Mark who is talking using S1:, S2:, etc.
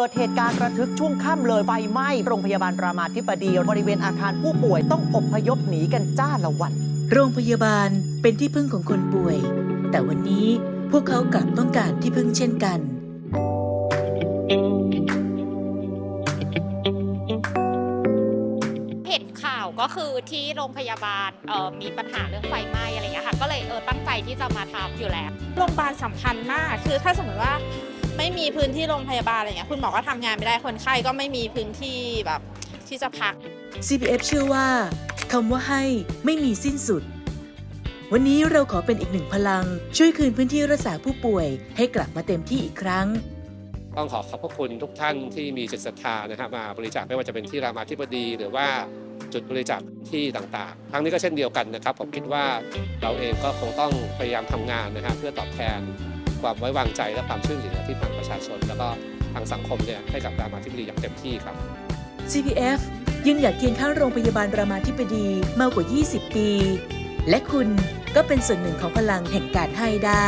S1: เกิดเหตุการณ์ระทึกช่วงค่ำเลยไฟไหม้โรงพยาบาลรามาธิบดีบริเวณอาคารผู้ป่วยต้องอพยพหนีกันจ้าละวัน
S2: โรงพยาบาลเป็นที่พึ่งของคนป่วย แต่วันนี้พวกเขากลับต้องการที่พึ่งเช่นกัน
S3: เห็นข่าวก็คือที่โรงพยาบาลเอ่อมีปัญหาเรื่องไฟไหม้อะไรอย่างเงี้ยค่ะก็เลยเออตั้งใจที่จะมาทำอยู่แล้ว
S4: โรงพยาบาลสำคัญมากคือถ้าสมมติว่า ไม่มีพื้นที่โรงพยาบาลอะไรเงี้ยคุณหมอก็ทำงานไม่ได้คนไข้ก็ไม่มีพื้นที่แบบที่จะพัก
S2: CPF เชื่อว่าคำว่าให้ไม่มีสิ้นสุด วันนี้เราขอเป็นอีกหนึ่งพลัง ช่วยคืนพื้นที่รักษาผู้ป่วย ให้กลับมาเต็มที่อีกครั้ง
S5: ต้องขอขอบพระคุณทุกท่านที่มีจิตศรัทธานะครับมาบริจาคไม่ว่าจะเป็นที่รามาธิบดีหรือว่าจุดบริจาคที่ต่างๆ ครั้งนี้ก็เช่นเดียวกันนะครับ ผมคิดว่าเราเองก็คงต้องพยายามทำงานนะครับเพื่อตอบแทน ความไว้วางใจและความช่วยเหลือที่ทางประชาชน แล้วก็ทางสังคมเนี่ยให้กับรามาธิบดีอย่างเต็มที่ครับ
S2: CPF ยืนหยัดเคียงข้างโรงพยาบาลรามาธิบดีมากกว่า 20 ปี และคุณก็เป็นส่วนหนึ่งของพลังแห่งการให้ได้